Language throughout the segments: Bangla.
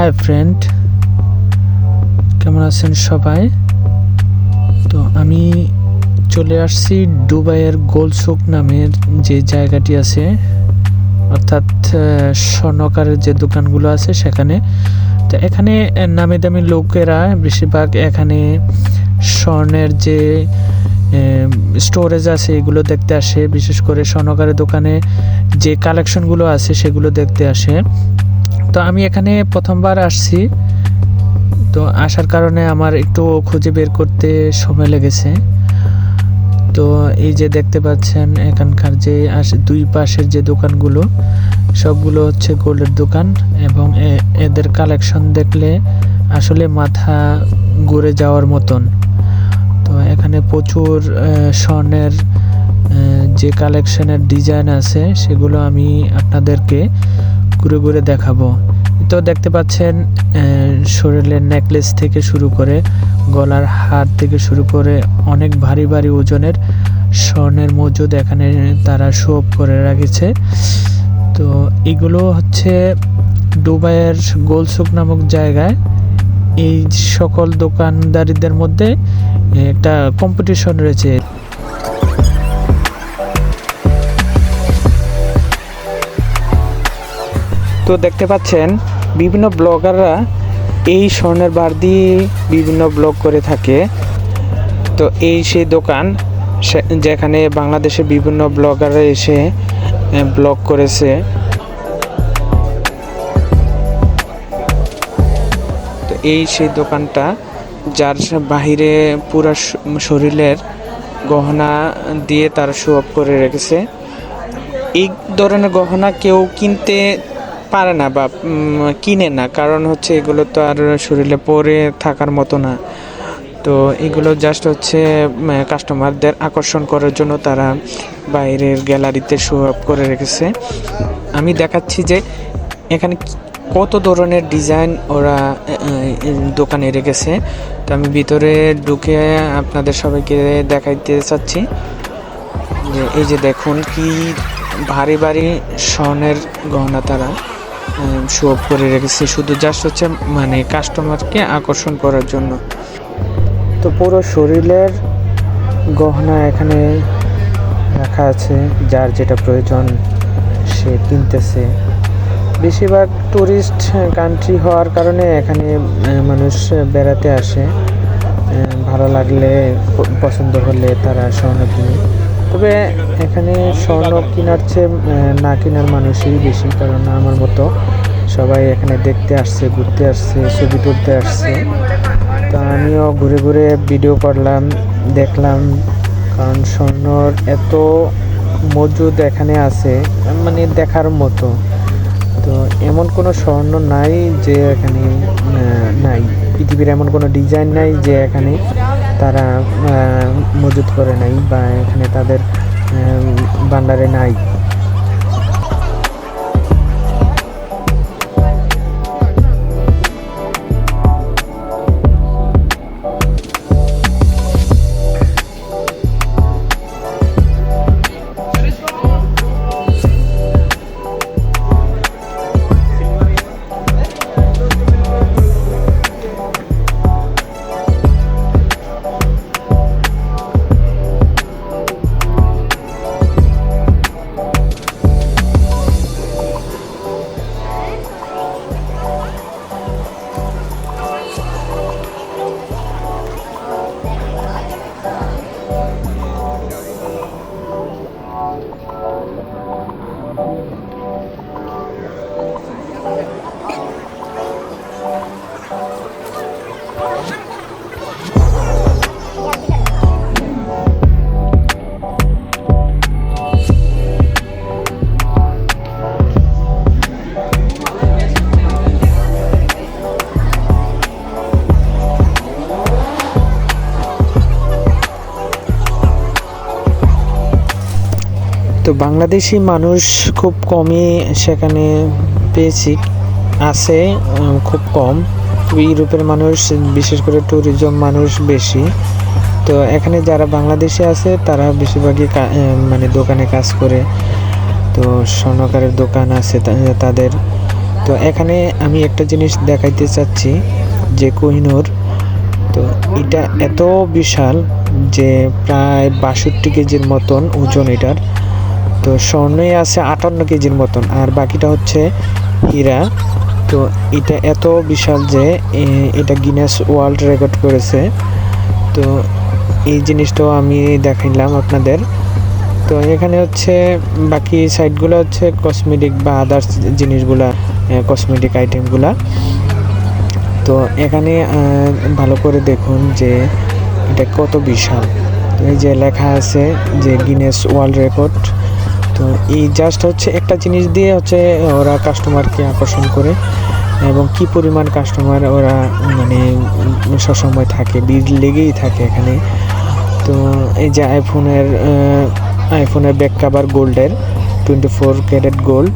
হাই ফ্রেন্ড কেমন আছেন সবাই? তো আমি চলে আসছি দুবাইয়ের গোলসুক নামের যে জায়গাটি আছে, অর্থাৎ স্বর্ণকারের যে দোকানগুলো আছে সেখানে। তো এখানে নামি দামি লোকেরা বেশিরভাগ এখানে স্বর্ণের যে স্টোরেজ আছে এগুলো দেখতে আসে। বিশেষ করে স্বর্ণকারের দোকানে যে কালেকশনগুলো আছে সেগুলো দেখতে আসে। তো আমি এখানে প্রথমবার আসছি। তো আসার কারণে আমার একটু খুঁজে বের করতে সময় লেগেছে। তো এই যে দেখতে পাচ্ছেন, এখানকার যে আশ- দুই পাশের যে দোকানগুলো, সবগুলো হচ্ছে গোল্ডের দোকান এবং এদের কালেকশন দেখলে আসলে মাথা ঘুরে যাওয়ার মতন। তো এখানে প্রচুর স্বর্ণের যে কালেকশনের ডিজাইন আছে, সেগুলো আমি আপনাদেরকে ঘুরে ঘুরে দেখাবো। তো দেখতে পাচ্ছেন শরীরের নেকলেস থেকে শুরু করে গলার হার থেকে শুরু করে অনেক ভারী ভারী ওজনের স্বর্ণের মজুদ এখানে তারা শো করে রাখেছে। তো এগুলো হচ্ছে দুবাইয়ের গোলসুক নামক জায়গায়। এই সকল দোকানদারিদের মধ্যে একটা কম্পিটিশন রয়েছে। তো দেখতে পাচ্ছেন, বিভিন্ন ব্লগাররা এই স্বর্ণের বার দিয়ে বিভিন্ন ব্লগ করে থাকে। তো এই সেই দোকান যেখানে বাংলাদেশে বিভিন্ন ব্লগাররা এসে ব্লগ করেছে। তো এই সেই দোকানটা, যার বাহিরে পুরো শরীরের গহনা দিয়ে তারা শো অফ করে রেখেছে। এই ধরনের গহনা কেউ কিনতে পারে না বা কিনে না। কারণ হচ্ছে এগুলো তো আর শরীরে পরে থাকার মতো না। তো এগুলো জাস্ট হচ্ছে কাস্টমারদের আকর্ষণ করার জন্য তারা বাইরের গ্যালারিতে শো আপ করে রেখেছে। আমি দেখাচ্ছি যে এখানে কত ধরনের ডিজাইন ওরা দোকানে রেখেছে। তো আমি ভিতরে ঢুকে আপনাদের সবাইকে দেখাইতে চাচ্ছি। যে এই যে দেখুন কি ভারী ভারী স্বর্ণের গহনা তারা। শো অফ করে রেখেছে। শুধু জাস্ট হচ্ছে মানে কাস্টমারকে আকর্ষণ করার জন্য। তো পুরো শরীরের গহনা এখানে রাখা আছে, যার যেটা প্রয়োজন, সে কিনতেছে। বেশিরভাগ টুরিস্ট কান্ট্রি হওয়ার কারণে এখানে মানুষ বেড়াতে আসে। ভালো লাগলে পছন্দ হলে তারা স্বর্ণ তবে এখানে স্বর্ণ কেনার চেয়ে না কেনার মানুষই বেশি, কারণ আমার মতো সবাই এখানে দেখতে আসছে, ঘুরতে আসছে, ছবি তুলতে আসছে। তো আমিও ঘুরে ঘুরে ভিডিও করলাম, দেখলাম, কারণ স্বর্ণর এত মজুদ এখানে আছে মানে দেখার মতো। তো এমন কোনো স্বর্ণ নাই যে এখানে নাই। পৃথিবীর এমন কোনো ডিজাইন নাই যে এখানে তারা মজুত করে নাই বা এখানে তাদের ভান্ডারে নাই। তো বাংলাদেশি মানুষ খুব কমই সেখানে পেয়েছি, আছে খুব কম। ইউরোপের মানুষ, বিশেষ করে ট্যুরিজম মানুষ বেশি। তো এখানে যারা বাংলাদেশে আছে, তারা বেশিরভাগই মানে দোকানে কাজ করে। তো স্বর্ণকারের দোকান আছে তাদের। তো এখানে আমি একটা জিনিস দেখাইতে চাচ্ছি, যে কোহিনুর। তো এটা এত বিশাল যে প্রায় বাষট্টি কেজির মতন ওজন এটার। তো স্বর্ণই আছে আটান্ন কেজির মতন, আর বাকিটা হচ্ছে হীরা। তো এটা এত বিশাল যে এটা গিনেস ওয়ার্ল্ড রেকর্ড করেছে। তো এই জিনিসটাও আমি দেখাইলাম আপনাদের। তো এখানে হচ্ছে, বাকি সাইডগুলো হচ্ছে কসমেটিক বা আদার্স জিনিসগুলা কসমেটিক আইটেমগুলা তো এখানে ভালো করে দেখুন যে এটা কত বিশাল। এই যে লেখা আছে যে গিনেস ওয়ার্ল্ড রেকর্ড তো এই জাস্ট হচ্ছে একটা জিনিস দিয়ে হচ্ছে ওরা কাস্টমারকে আকর্ষণ করে এবং কি পরিমাণ কাস্টমার ওরা মানে সবসময় থাকে ভিড় লেগেই থাকে এখানে। তো এই যে আইফোনের আইফোনের ব্যাক কাভার গোল্ডের টোয়েন্টি ফোর ক্যারেট গোল্ড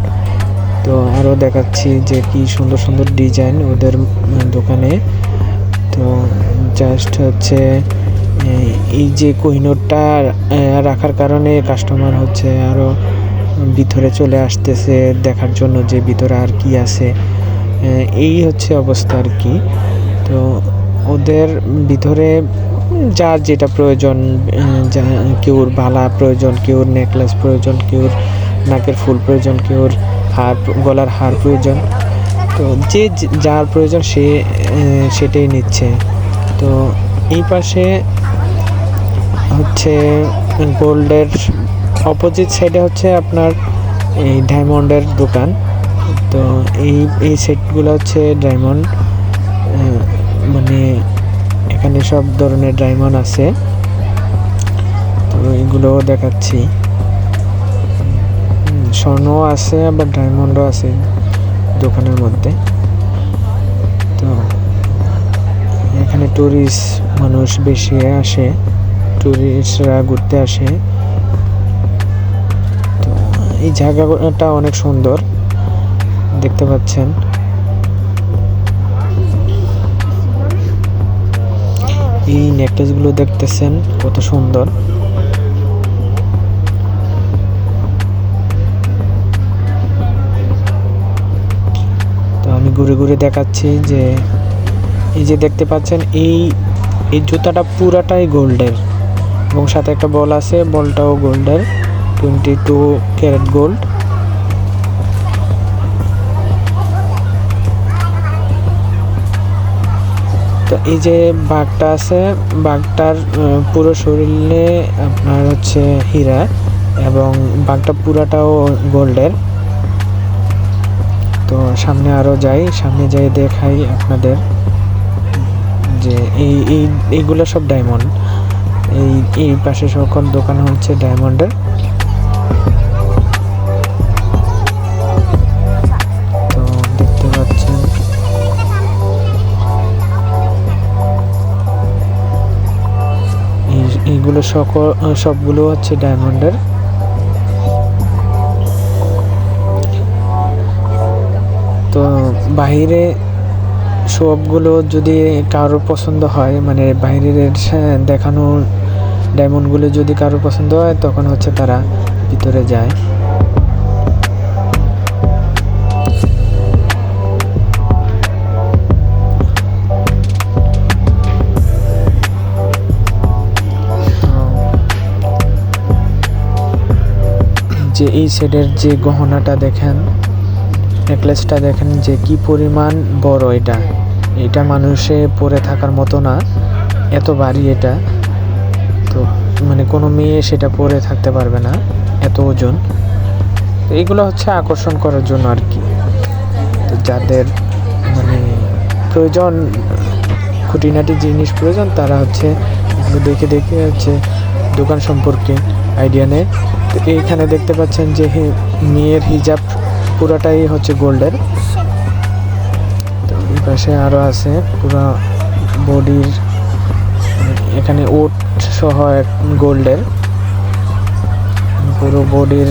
তো আরও দেখাচ্ছি যে কি সুন্দর সুন্দর ডিজাইন ওদের দোকানে। তো জাস্ট হচ্ছে এই- যে কোহিনোরটা রাখার কারণে কাস্টমার হচ্ছে আরও ভিতরে চলে আসতেছে দেখার জন্য যে ভিতরে আর কি আছে। এই হচ্ছে অবস্থা আর কি। তো ওদের ভিতরে যার যেটা প্রয়োজন কেউর বালা প্রয়োজন, কেউর নেকলেস প্রয়োজন, কেউর নাকের ফুল প্রয়োজন, কেউর হার, গলার হার প্রয়োজন। তো যে- যার প্রয়োজন সে সেটাই নিচ্ছে। তো এই পাশে হচ্ছে গোল্ডের অপোজিট সাইডে হচ্ছে আপনার এই ডায়মন্ডের দোকান। তো এই এই সেটগুলো হচ্ছে ডায়মন্ড মানে এখানে সব ধরনের ডায়মন্ড আছে। তো এগুলোও দেখাচ্ছি। স্বর্ণও আছে আবার ডায়মন্ডও আছে দোকানের মধ্যে। তো এখানে টুরিস্ট মানুষ বেশি আসে টুরিস্টরা ঘুরতে আসে। তো এই জায়গাটা অনেক সুন্দর, দেখতে পাচ্ছেন। এই নেকলেসগুলো দেখতেছেন, কত সুন্দর। তো আমি ঘুরে ঘুরে দেখাচ্ছি যে এই যে দেখতে পাচ্ছেন, এই এই জুতাটা পুরাটাই গোল্ডের। এবং সাথে একটা বল আছে, বলটাও গোল্ডের টোয়েন্টি টু ক্যারেট গোল্ড তো এই যে বাঘটা আছে, বাঘটার পুরো শরীরে আপনার হচ্ছে হীরা, এবং বাঘটা পুরাটাও গোল্ডের। তো সামনে আরও যাই, সামনে যাই দেখাই আপনাদের। যে এই এই, এইগুলো সব ডায়মন্ড এই এই পাশে সকল দোকান হচ্ছে ডায়মন্ডের তো দেখতে এইগুলো সকল, সবগুলো হচ্ছে ডায়মন্ডের তো বাইরে সবগুলো যদি কারোর পছন্দ হয় মানে বাইরের দেখানো ডায়মন্ডগুলো যদি কারোর পছন্দ হয়, তখন হচ্ছে তারা ভিতরে যায়। যে এই সেটের যে গহনাটা দেখেন নেকলেসটা দেখেন যে কি পরিমাণ বড় এটা। এটা মানুষে পরে থাকার মতো না, এত ভারী এটা। তো মানে কোনো মেয়ে সেটা পরে থাকতে পারবে না, এত ওজন। তো এইগুলো হচ্ছে আকর্ষণ করার জন্য আর কি। তো যাদের মানে প্রয়োজন, খুঁটিনাটি জিনিস প্রয়োজন, তারা হচ্ছে এগুলো দেখে দেখে হচ্ছে দোকান সম্পর্কে আইডিয়া নেয়। তো এইখানে দেখতে পাচ্ছেন যে মেয়ের হিজাব পুরাটাই হচ্ছে গোল্ডের। এই পাশে আরও আছে পুরো বডির, এখানে ওট সহ গোল্ডের। পুরো বডির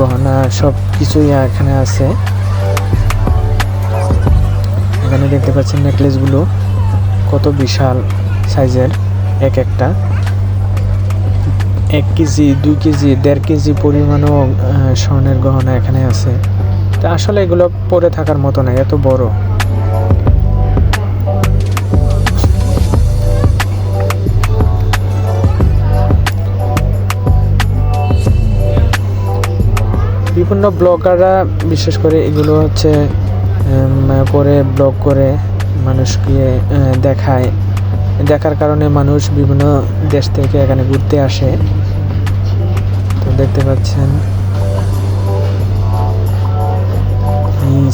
গহনা সব কিছুই এখানে আছে। এখানে দেখতে পাচ্ছেন নেকলেসগুলো কত বিশাল সাইজের, এক একটা। এক কেজি, দুই কেজি, দেড় কেজি পরিমাণও স্বর্ণের গহনা এখানে আছে। তো আসলে এগুলো পরে থাকার মতো না, এত বড়। বিভিন্ন ব্লগাররা, বিশেষ করে এগুলো হচ্ছে পরে ব্লগ করে মানুষকে দেখায়। দেখার কারণে মানুষ বিভিন্ন দেশ থেকে এখানে ঘুরতে আসে। তো দেখতে পাচ্ছেন।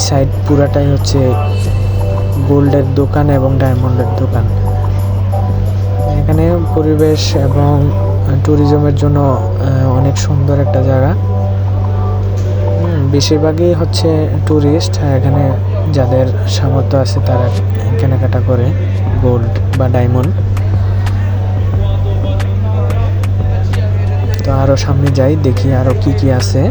সাইড পুরাটাই হচ্ছে গোল্ডের দোকান এবং ডায়মন্ডের দোকান। এখানে পরিবেশ এবং ট্যুরিজমের জন্য অনেক সুন্দর একটা জায়গা। বেশিরভাগই হচ্ছে ট্যুরিস্ট এখানে যাদের সামর্থ্য আছে তারা কেনাকাটা করে গোল্ড বা ডায়মন্ড তো আরও সামনে যাই, দেখি আরও কি কি আছে।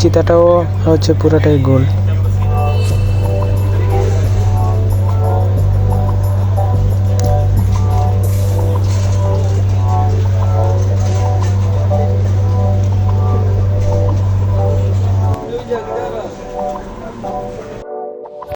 চিতাটাও হচ্ছে পুরোটাই গোল্ড